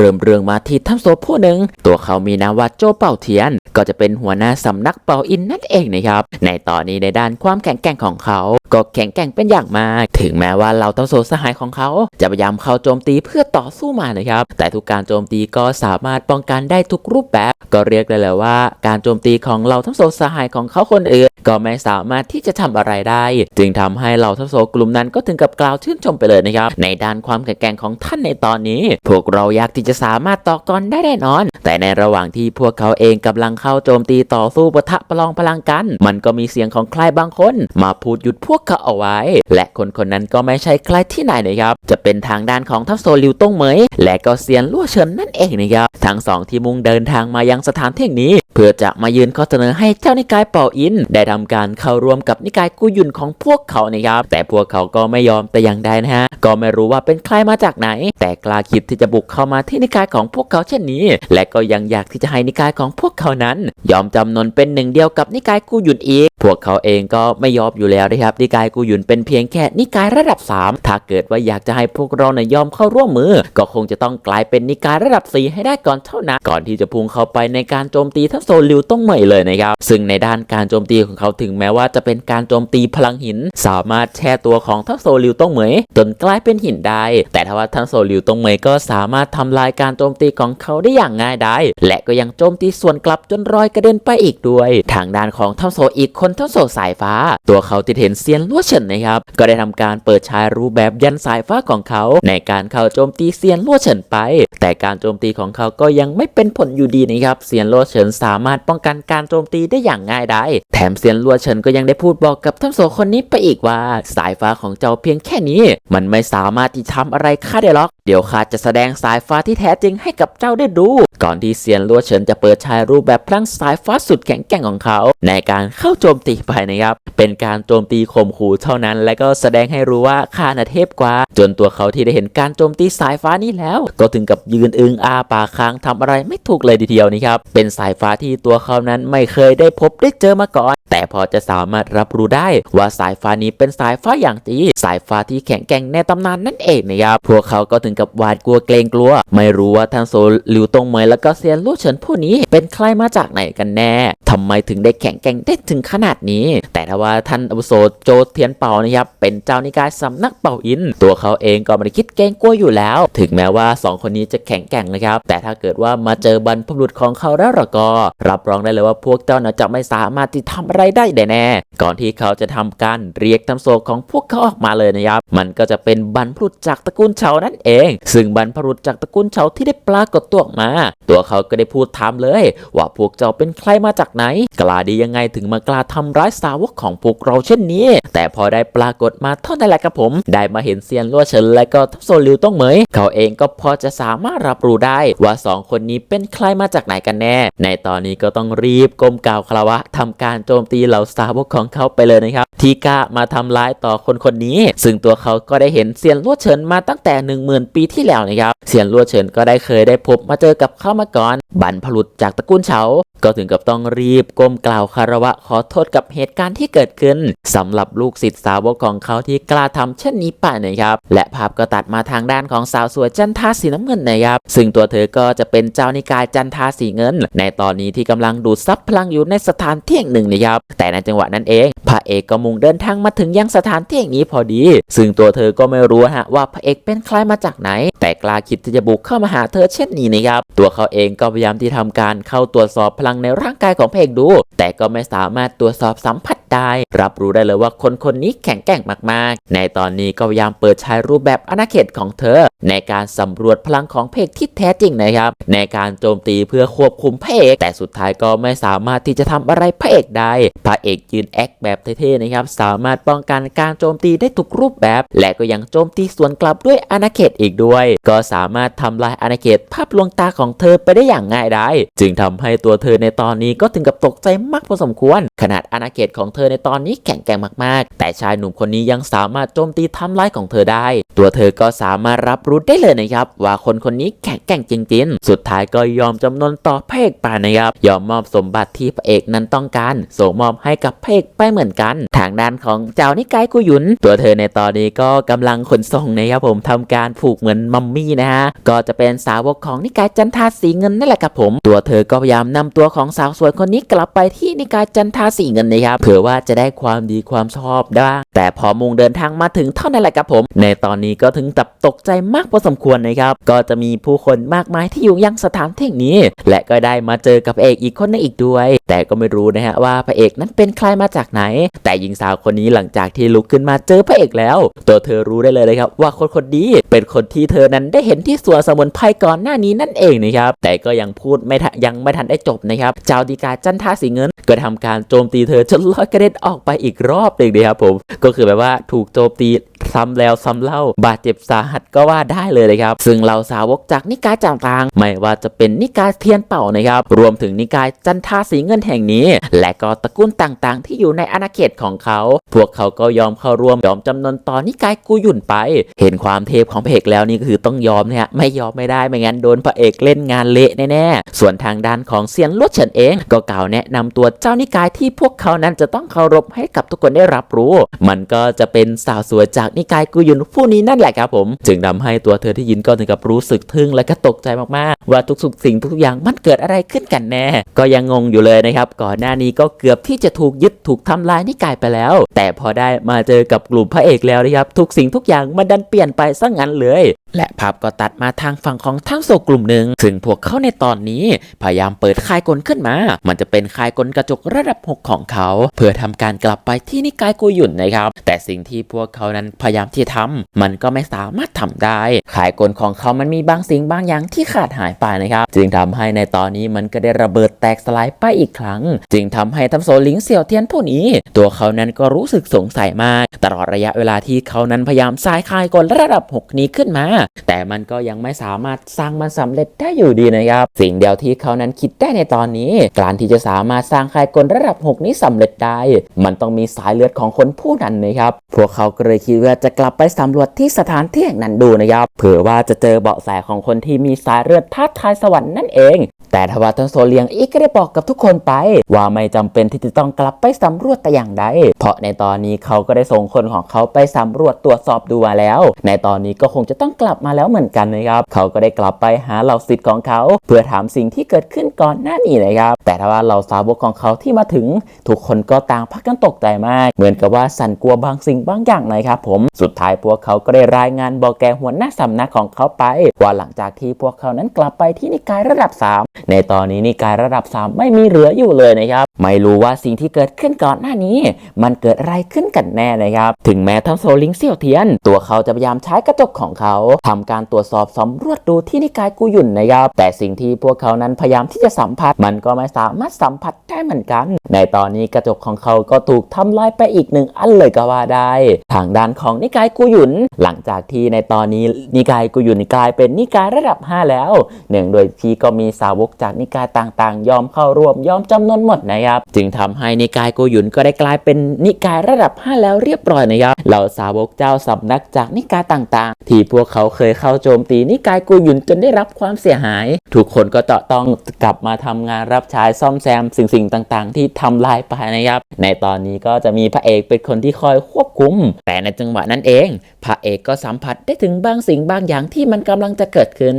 เริ่มเรื่องมาที่ท่านโซผู้หนึ่ง ตัวเขามีนามว่าโจเป่าเทียน ก็จะเป็นหัวหน้าสำนักเป่าอินนั่นเองนะครับ ในตอนนี้ในด้านความแข็งแกร่งของเขา ก็แข็งแกร่งเป็นอย่างมาก ถึงแม้ว่าเราต้องโซสหายของเขา จะพยายามเข้าโจมตีเพื่อต่อสู้มานะครับ แต่ทุกการโจมตีก็สามารถป้องกันได้ทุกรูปแบบ ก็เรียกได้เลยว่า การโจมตีของเราทั้งโซสหายของเขาคนอื่นก็ไม่สามารถที่จะทำอะไรได้ จึงทำให้เราทั้งโซกลุ่มนั้นก็ถึงกับกล่าวชื่นชมไปเลยนะครับ ในด้านความแข็งแกร่งของท่านในตอนนี้ พวกเราอยากที่จะจะสามารถต่อกรได้แน่นอน แต่ในระหว่างที่พวกเขาเองกำลังเข้าโจมตีต่อสู้ปะทะประลองพลังกัน มันก็มีเสียงของใครบางคน มาพูดหยุดพวกเขาเอาไว้ และคนคนนั้นก็ไม่ใช่ใครที่ไหนนะครับ จะเป็นทางด้านของทัพโซลิวต้งเหมย และก็เซียนลั่วเฉินนั่นเองนะครับ ทั้งสองที่มุ่งเดินทางมายังสถานที่นี้เพื่อจะมายืนข้อเสนอให้เจ้านิกายเป่าอิน ได้ทำการเข้าร่วมกับนิกายกุยุนของพวกเขานะครับแต่พวกเขาก็ไม่ยอมแต่อย่างใดนะฮะก็ไม่รู้ว่าเป็นใครมาจากไหน แต่กล้าคิดที่จะบุกเข้ามาที่นิกายของพวกเขาเช่นนี้ และก็ยังอยากที่จะให้นิกายของพวกเขานั้น ยอมจำนนเป็นหนึ่งเดียวกับนิกายกุยุนอีกพวกเขาเองก็ไม่ยอมอยู่แล้วนะครับนิกายกุยุนเป็นเพียงแค่นิกายระดับ 3 ถ้าเกิดว่าอยากจะให้พวกเราเนี่ยยอมเข้าร่วมมือ ก็คงจะต้องกลายเป็นนิกายระดับ 4 ให้ได้ก่อนเท่านั้นก่อนที่จะพุ่งเข้าไปในการโจมตีทั้งซลิวต้องใหม่เลยนะครับ ซึ่งในด้านการโจมตีของเขาถึงแม้ว่าจะเป็นการโจมตีพลังหิน สามารถแช่ตัวของทั้งโซลิวต้องเหมยจนกลายเป็นหินได้ แต่ถ้าว่าทั้งโซลิวต้องเหมยก็สามารถทำลายการโจมตีของเขาได้อย่างง่ายได้ และก็ยังโจมตีส่วนกลับจนรอยกระเด็นไปอีกด้วย ทางด้านของทั้งโซอีกคนทั้งโซสายฟ้า ตัวเขาที่เห็นเซียนลั่วเฉินนะครับ ก็ได้ทำการเปิดใช้รูปแบบยันสายฟ้าของเขา ในการเข้าโจมตีเซียนลั่วเฉินไป แต่การโจมตีของเขาก็ยังไม่เป็นผลอยู่ดีนะครับเซียนลั่วเฉินสามารถป้องกันการโจมตีได้อย่างง่ายได้แถมเซียนลัวเฉินก็ยังได้พูดบอกกับทั้งโซคนนี้ไปอีกว่า สายฟ้าของเจ้าเพียงแค่นี้ มันไม่สามารถที่ทำอะไรข้าได้หรอก เดี๋ยวข้าจะแสดงสายฟ้าที่แท้จริงให้กับเจ้าได้ดู ก่อนที่เซียนลัวเฉินจะเปิดใช้รูปแบบพลังสายฟ้าสุดแข็งแกร่งของเขา ในการเข้าโจมตีไปนะครับ เป็นการโจมตีข่มขู่เท่านั้น และก็แสดงให้รู้ว่าข้าน่ะเทพกว่า จนตัวเขาที่ได้เห็นการโจมตีสายฟ้านี้แล้ว ก็ถึงกับยืนอึงอาปากค้างทำอะไรไม่ถูกเลยทีเดียวนี่ครับเป็นสายฟ้าที่ตัวเขานั้นไม่เคยได้พบได้เจอมาก่อน แต่พอจะสามารถรับรู้ได้ว่าสายฟ้านี้เป็นสายฟ้าอย่างจีสายฟ้าที่แข็งแกร่งในตำนานนั่นเองนะครับพวกเขาก็ถึงกับหวาดกลัวเกรงกลัว ไม่รู้ว่าทางโซลิวตงเหมยแล้วก็เซียนลู่เฉินผู้นี้ เป็นใครมาจากไหนกันแน่ทำไมถึงได้แข็งแกร่งได้ถึงขนาดนี้ แต่ ถ้าว่าท่านอาวุโสโจเทียนเป่านะครับเป็นเจ้านิกายสำนักเป่าอิน ตัวเขาเองก็ไม่ได้คิดเกงกลัวอยู่แล้ว ถึงแม้ว่าสองคนนี้จะแข็งแกร่งนะครับ แต่ถ้าเกิดว่ามาเจอบรรพบุรุษของเขาแล้วละก็ รับรองได้เลยว่าพวกเจ้าน่ะจะไม่สามารถที่ทำอะไรได้แน่ก่อนที่เขาจะทำการเรียกทำโซของพวกเขาออกมาเลยนะครับ มันก็จะเป็นบรรพบุรุษจากตระกูลเฉานั่นเอง ซึ่งบรรพบุรุษจากตระกูลเฉาที่ได้ปรากฏตัวออกมา ตัวเขาก็ได้พูดถามเลย ว่าพวกเจ้าเป็นใครมาจากไหน กล้าดียังไงถึงมากล้าทำร้ายสาวกของพวกเราเช่นนี้ แต่พอได้ปรากฏมาเท่านั้นแหละครับผม ได้มาเห็นเซียนลั่วเฉินและก็ทัพโซลิวต้องเหมย เขาเองก็พอจะสามารถรับรู้ได้ว่าสองคนนี้เป็นใครมาจากไหนกันแน่ ในตอนนี้ก็ต้องรีบก้มกล่าวคารวะทำการโจมตีเหล่าสาวกของเขาไปเลยนะครับที่กล้ามาทำร้ายต่อคนคนนี้ ซึ่งตัวเขาก็ได้เห็นเซียนลั่วเฉินมาตั้งแต่ 1 0,000 ปีที่แล้วนะครับเซียนลั่วเฉินก็ได้เคยได้พบมาเจอกับเขามาก่อนบรรพบุรุษจากตระกูลเฉาก็ถึงกับต้องรีบก้มกล่าวคารวะขอโทษกับเหตุการณ์ที่เกิดขึ้นสำหรับลูกศิษย์สาวกของเขาที่กล้าทำเช่นนี้ไปนะครับ และภาพก็ตัดมาทางด้านของสาวสวยจันทาสีน้ำเงินนะครับ ซึ่งตัวเธอก็จะเป็นเจ้านิกายจันทาสีเงิน ในตอนนี้ที่กำลังดูดซับพลังอยู่ในสถานที่แห่งหนึ่งนะครับ แต่ในจังหวะนั้นเองพระเอกก็มุ่งเดินทางมาถึงยังสถานที่แห่งนี้พอดี ซึ่งตัวเธอก็ไม่รู้ฮะว่าพระเอกเป็นใครมาจากไหน แต่กล้าคิดที่จะบุกเข้ามาหาเธอเช่นนี้นะครับ ตัวเขาเองก็พยายามที่ทำการเข้าตรวจสอบพลังในร่างกายของพระเอกดู แต่ก็ไม่สามารถตรวจสอบสัมผัส ได้ รับรู้ได้เลยว่าคนคนนี้แข็งแกร่งมากๆ ในตอนนี้ก็พยายามเปิดใช้รูปแบบอาณาเขตของเธอ ในการสำรวจพลังของเอกที่แท้จริงนะครับ ในการโจมตีเพื่อควบคุมพระเอก แต่สุดท้ายก็ไม่สามารถที่จะทำอะไรพระเอกได้พระเอกยืนแอคแบบเท่ๆนะครับ สามารถป้องกันการโจมตีได้ทุกรูปแบบ และก็ยังโจมตีสวนกลับด้วยอาณาเขตอีกด้วย ก็สามารถทำลายอาณาเขตภาพลวงตาของเธอไปได้อย่างง่ายได้ จึงทำให้ตัวเธอในตอนนี้ก็ถึงกับตกใจมากพอสมควร ขนาดอาณาเขตของเธอในตอนนี้แข็งแกร่งมากๆ แต่ชายหนุ่มคนนี้ยังสามารถโจมตีทำร้ายของเธอได้ ตัวเธอก็สามารถรับรู้ได้เลยนะครับ ว่าคนคนนี้แข็งแกร่งจริงๆ สุดท้ายก็ยอมจำนนต่อพระเอกไปนะครับ ยอมมอบสมบัติที่พระเอกนั้นต้องการส่งมอบให้กับพระเอกไปเหมือนกัน ทางด้านของเจ้านิกายกุยุน ตัวเธอในตอนนี้ก็กำลังขนส่งนะครับผมทำการผูกเหมือนมัมมี่นะฮะก็จะเป็นสาวกของนิกายจันทาสีเงินนั่นแหละครับผม ตัวเธอก็พยายามนำตัวของสาวสวยคนนี้กลับไปที่นิกายจันทาสีเงินนะครับเผื่อว่า่าจะได้ความดีความชอบได้แต่พอมุงเดินทางมาถึงเท่านั้นแหละครับผม ในตอนนี้ก็ถึงตับตกใจมากพอสมควรนะครับ ก็จะมีผู้คนมากมายที่อยู่ยังสถานที่นี้ และก็ได้มาเจอกับเอกอีกคนนึงอีกด้วย แต่ก็ไม่รู้นะฮะว่าพระเอกนั้นเป็นใครมาจากไหน แต่หญิงสาวคนนี้หลังจากที่ลุกขึ้นมาเจอพระเอกแล้ว ตัวเธอรู้ได้เลยนะครับว่าคนคนนี้เป็นคนที่เธอนั้นได้เห็นที่สวนสมุนไพรก่อนหน้านี้นั่นเองนะครับแต่ก็ยังพูดไม่ยังไม่ทันได้จบนะครับเจ้าดีกาจันทาสีเงิน ก็ทำการโจมตีเธอจนลอยกระเด็นออกไปอีกรอบหนึ่งนะครับผม ก็คือแบบว่าถูกโจมตีซ้ำแล้วซ้ำเล่าบาดเจ็บสาหัสก็ว่าได้เลยนะครับ ซึ่งเราสาวกจากนิกายต่างๆไม่ว่าจะเป็นนิกายเทียนเป่านะครับ รวมถึงนิกายจันทาสีเงินแห่งนี้ และก็ตระกูลต่างๆ ที่อยู่ในอาณาเขตของเขา พวกเขาก็ยอมเข้าร่วมยอมจำนนต่อนิกายกูหยุ่นไป เห็นความเทพของพระเอกแล้วนี่ก็คือต้องยอมนะฮะไม่ยอมไม่ได้ไม่งั้นโดนพระเอกเล่นงานเละแน่ๆส่วนทางด้านของเซียนลวดเฉินเอง ก็กล่าวแนะนำตัวเจ้านิกายที่พวกเขานั้นจะต้องเคารพให้กับทุกคนได้รับรู้ มันก็จะเป็นสาวสวยจากนิกายกูหยุนผู้นี้นั่นแหละครับผม จึงทำให้ตัวเธอที่ยินก็ถึงกับรู้สึกทึ่งและก็ตกใจมากๆ ว่าทุกๆสิ่งทุกอย่างมันเกิดอะไรขึ้นกันแน่ ก็ยังงงอยู่เลยนะครับก่อนหน้านี้ก็เกือบที่จะถูกยึดถูกทำลายนิกายไปแล้ว แต่พอได้มาเจอกับกลุ่มพระเอกแล้วนะครับทุกสิ่งทุกอย่างมันดันเปลี่ยนไปซะงั้นเลย และภาพก็ตัดมาทางฝั่งของทั้งโซกลุ่มหนึ่งซึ่งพวกเขาในตอนนี้พยายามเปิดค่ายกลขึ้นมา มันจะเป็นค่ายกลกระจกระดับ 6 ของเขา เพื่อทำการกลับไปที่นิกายกุยุนนะครับ แต่สิ่งที่พวกเขานั้นพยายามที่จะทำมันก็ไม่สามารถทำได้ ค่ายกลของเขามันมีบางสิ่งบางอย่างที่ขาดหายไปนะครับ จึงทำให้ในตอนนี้มันก็ได้ระเบิดแตกสลายไปอีกครั้ง จึงทำให้ทัมโซลิงเสี่ยวเทียนผู้นี้ ตัวเขานั้นก็รู้สึกสงสัยมาก ตลอดระยะเวลาที่เขานั้นพยายามสางค่ายกลระดับ 6 นี้ขึ้นมา แต่มันก็ยังไม่สามารถสร้างมันสำเร็จได้อยู่ดีนะครับ สิ่งเดียวที่เขานั้นคิดได้ในตอนนี้ การที่จะสามารถสร้างคายกลระดับ 6 นี้สำเร็จได้ มันต้องมีสายเลือดของคนผู้นั้นนะครับ พวกเขาก็เลยคิดว่าจะกลับไปสำรวจที่สถานที่แห่งนั้นดูนะครับเผื่อว่าจะเจอเบาะแสของคนที่มีสายเลือดท้าทายสวรรค์นั่นเอง แต่ทว่าทันโซเลียงอีกก็ได้บอกกับทุกคนไป ว่าไม่จำเป็นที่จะต้องกลับไปสำรวจแต่อย่างใด เพราะในตอนนี้เขาก็ได้ส่งคนของเขาไปสำรวจตรวจสอบดูมาแล้ว ในตอนนี้ก็คงจะต้องกลับมาแล้วเหมือนกันนะครับเขาก็ได้กลับไปหาเหล่าสิทธิ์ของเขา เพื่อถามสิ่งที่เกิดขึ้นก่อนหน้านี้นะครับ แต่ถ้าว่าเหล่าสาวกของเขาที่มาถึงทุกคนก็ต่างพักกันตกใจมาก เหมือนกับว่าสั่นกลัวบางสิ่งบางอย่างนะครับผมสุดท้ายพวกเขาก็ได้รายงานบอกแกหัวหน้าสำนักของเขาไป ว่าหลังจากที่พวกเขานั้นกลับไปที่นิกายระดับ 3ในตอนนี้นิกายระดับ 3 ไม่มีเหลืออยู่เลยนะครับ ไม่รู้ว่าสิ่งที่เกิดขึ้นก่อนหน้านี้ มันเกิดอะไรขึ้นกันแน่นะครับ ถึงแม้ทั้งโซลิงเซี่ยวเทียน ตัวเขาจะพยายามใช้กระจกของเขาทำการตรวจสอบสำรวจดูที่นิกายกุหยุ่นนะครับ แต่สิ่งที่พวกเขานั้นพยายามที่จะสัมผัส มันก็ไม่สามารถสัมผัสได้เหมือนกัน ในตอนนี้กระจกของเขาก็ถูกทำลายไปอีกหนึ่งอันเลยก็ว่าได้ ทางด้านของนิกายกุหยุน หลังจากที่ในตอนนี้นิกายกุหยุนกลายเป็นนิกายระดับ 5 แล้วเนื่องโดยที่ก็มีสาวกจากนิกายต่างๆ ยอมเข้าร่วมยอมจำนวนหมดนะครับ จึงทำให้นิกายกุหยุนก็ได้กลายเป็นนิกายระดับ 5 แล้วเรียบร้อยนะครับเหล่าสาวกเจ้าสำนักจากนิกายต่างๆ ที่พวกเขาเคยเข้าโจมตีนิกายกุหยุนจนได้รับความเสียหาย ทุกคนก็จะต้องกลับมาทำงานรับใช้ซ่อมแซมสิ่งสิ่งๆต่างๆ ที่ทำลายไปนะครับ ในตอนนี้ก็จะมีพระเอกเป็นคนที่คอยควบคุม แต่ในจังหวะนั้นเอง พระเอกก็สัมผัสได้ถึงบางสิ่งบางอย่างที่มันกำลังจะเกิดขึ้น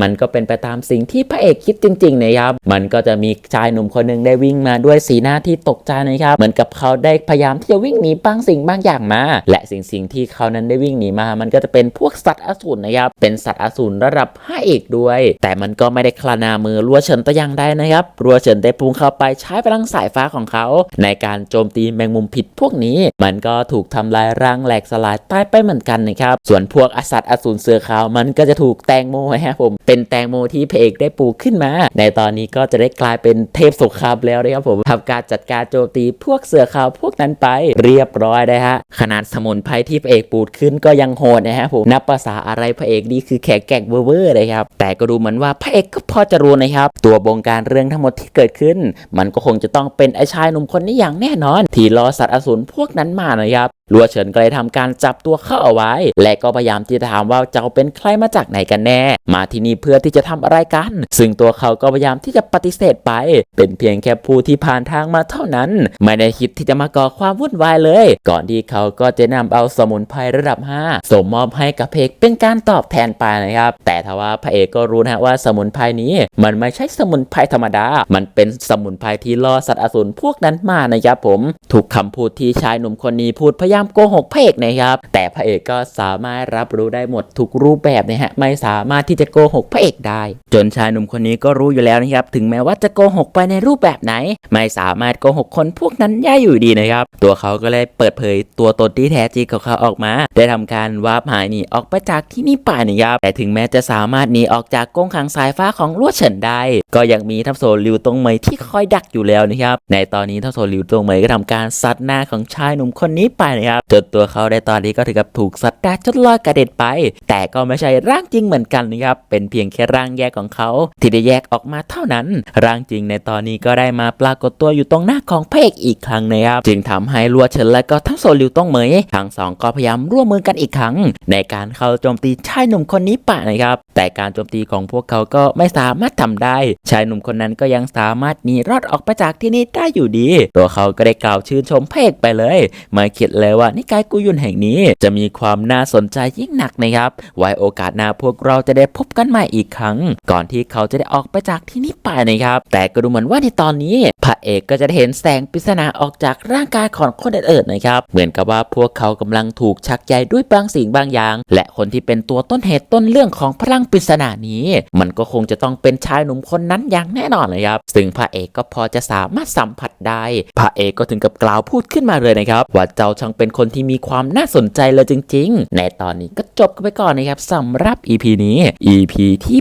มันก็เป็นไปตามสิ่งที่พระเอกคิดจริงๆนะครับมันก็จะมีชายหนุ่มคนหนึ่งได้วิ่งมาด้วยสีหน้าที่ตกใจนะครับเหมือนกับเขาได้พยายามที่จะวิ่งหนีบางสิ่งบางอย่างมา และสิ่งสิ่งที่เขานั้นได้วิ่งหนีมา มันก็จะเป็นพวกสัตว์อสูรนะครับเป็นสัตว์อสูรระดับ5เอกด้วย แต่มันก็ไม่ได้คลานามือรัวเฉินตะยังได้นะครับรัวเฉินได้พุ่งเข้าไปใช้พลังสายฟ้าของเขา ในการโจมตีแมงมุมผิดพวกนี้ มันก็ถูกทำลายร่างแหลกสลายตายไปเหมือนกันนะครับส่วนพวกอสัตว์อสูรเสือขาวมันก็จะถูกแตงโมฮะผมเป็นแตงโมที่พระเอกได้ปลูกขึ้นมาในตอนนี้ก็จะได้กลายเป็นเทพสงครามแล้วนะครับผมทำการจัดการโจมตีพวกเสือขาวพวกนั้นไปเรียบร้อยนะฮะขนาดสมุนไพรที่พระเอกปูดขึ้นก็ยังโหดนะฮะผมนับภาษาอะไรพระเอกนี่คือแข็งแกร่งเวอร์เลยครับแต่ก็ดูเหมือนว่าพระเอกก็พอจะรู้นะครับ ตัวบงการเรื่องทั้งหมดที่เกิดขึ้น มันก็คงจะต้องเป็นไอ้ชายหนุ่มคนนี้อย่างแน่นอน ที่รอสัตว์อสูรพวกนั้นมานะครับลัวเฉินก็เลยทำการจับตัวเข้าเอาไว้ และก็พยายามที่จะถามว่าเจ้าเป็นใครมาจากไหนกันแน่ มาที่นี่เพื่อที่จะทำอะไรกัน ซึ่งตัวเขาก็พยายามที่จะปฏิเสธไป เป็นเพียงแค่ผู้ที่ผ่านทางมาเท่านั้น ไม่ได้คิดที่จะมาก่อความวุ่นวายเลย ก่อนที่เขาก็จะนำเอาสมุนไพรระดับ 5 ส่งมอบให้กับเพกเป็นการตอบแทนไปนะครับ แต่ทว่าพระเอกก็รู้นะว่าสมุนไพรนี้ มันไม่ใช่สมุนไพรธรรมดา มันเป็นสมุนไพรที่ล่อสัตว์อสูรพวกนั้นมานะครับผม ถูกคำพูดที่ชายหนุ่มคนนี้พูดพยายามโกหกพระเอกนะครับ แต่พระเอกก็สามารถรับรู้ได้หมดทุกรูปแบบนะฮะ ไม่สามารถที่จะโกหกพระเอกได้ จนชายหนุ่มคนนี้ก็รูู้้อยู่แล้วนะครับ ถึงแม้ว่าจะโกหกไปในรูปแบบไหน ไม่สามารถโกหกคนพวกนั้นได้อยู่ดีนะครับ ตัวเขาก็เลยเปิดเผยตัวตนที่แท้จริงของเขาออกมา ได้ทำการวาร์ปหายหนีออกไปจากที่นี่ไปนะครับแต่ถึงแม้จะสามารถหนีออกจากกงขังสายฟ้าของลวดเฉินได้ ก็ยังมีทัพโซลิวตรงเหมยที่คอยดักอยู่แล้วนะครับในตอนนี้ทัพโซลิวตรงเหมยก็ทำการซัดหน้าของชายหนุ่มคนนี้ไปนะครับจนตัวเขาในตอนนี้ก็ถึงกับถูกซัดหน้าจนลอยกระเด็นไป แต่ก็ไม่ใช่ร่างจริงเหมือนกันนะครับเป็นเพียงแค่ร่างแยกของเขา ที่ได้แยกออกมาเท่านั้น ร่างจริงในตอนนี้ก็ได้มาปรากฏตัวอยู่ตรงหน้าของพระเอกอีกครั้งนะครับ จึงทำให้ลัวเฉินและก็ทั้งโซลิวต้องเหมย ทั้งสองก็พยายามร่วมมือกันอีกครั้ง ในการเข้าโจมตีชายหนุ่มคนนี้ปะนะครับ แต่การโจมตีของพวกเขาก็ไม่สามารถทำได้ ชายหนุ่มคนนั้นก็ยังสามารถหนีรอดออกไปจากที่นี่ได้อยู่ดี ตัวเขาก็ได้กล่าวชื่นชมพระเอกไปเลยไมาคิดเลยว่านิกายกุยุนแห่งนี้ จะมีความน่าสนใจยิ่งหนักนะครับ ไว้โอกาสหน้าพวกเราจะได้พบกันใหม่อีกครั้ง ก่อนที่เขาจะได้ออกไปจากที่นี่ไปนะครับ แต่ก็ดูเหมือนว่าในตอนนี้พระเอกก็จะได้เห็นแสงปริศนาออกจากร่างกายของคนอื่นๆนะครับ เหมือนกับว่าพวกเขากำลังถูกชักใยด้วยบางสิ่งบางอย่าง และคนที่เป็นตัวต้นเหตุต้นเรื่องของพลังงปริศนานี้ มันก็คงจะต้องเป็นชายหนุ่มคนนั้นอย่างแน่นอนเลยครับ ซึ่งพระเอกก็พอจะสามารถสัมผัสได้ พระเอกก็ถึงกับกล่าวพูดขึ้นมาเลยนะครับ ว่าเจ้าช่างเป็นคนที่มีความน่าสนใจเลยจริง ๆ ในตอนนี้ก็จบกันไปก่อนนะครับสำหรับ EP นี้ EP ที่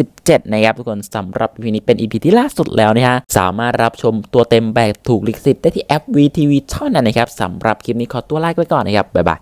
87 นะครับทุกคนสำหรับ EP นี้เป็น EP ที่ล่าสุดแล้วนะฮะสามารถรับชมตัวเต็มแบบถูกลิขสิทธิ์ได้ที่แอป VTV เท่านั้นนะครับสำหรับคลิปนี้ขอตัวลาไปก่อนนะครับบ๊ายบาย